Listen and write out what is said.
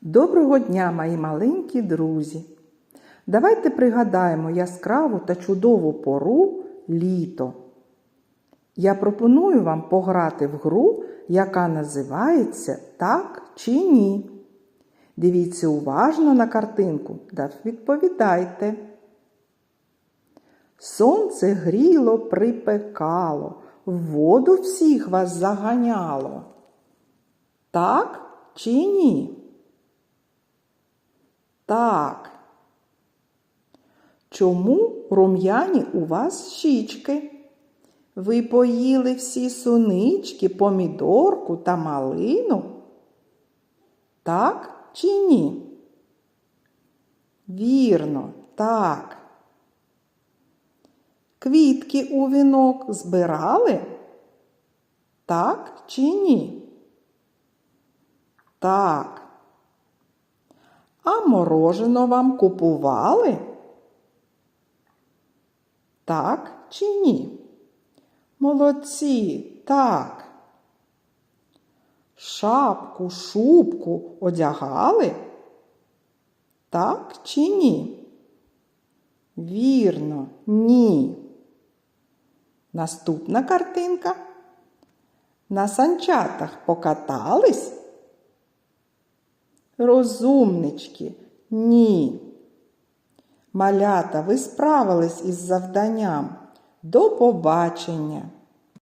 Доброго дня, мої маленькі друзі! Давайте пригадаємо яскраву та чудову пору літо. Я пропоную вам пограти в гру, яка називається Так чи ні. Дивіться уважно на картинку та відповідайте. Сонце гріло, припекало, в воду всіх вас заганяло. Так чи ні? Так. Чому рум'яні у вас щічки? Ви поїли всі сунички, помідорку та малину? Так чи ні? Вірно, так. Квітки у вінок збирали? Так чи ні? Так. А морожено вам купували? Так чи ні? Молодці, так. Шапку, шубку одягали? Так чи ні? Вірно, ні. Наступна картинка. На санчатах покатались? Розумнички, ні. Малята, ви справились із завданням. До побачення!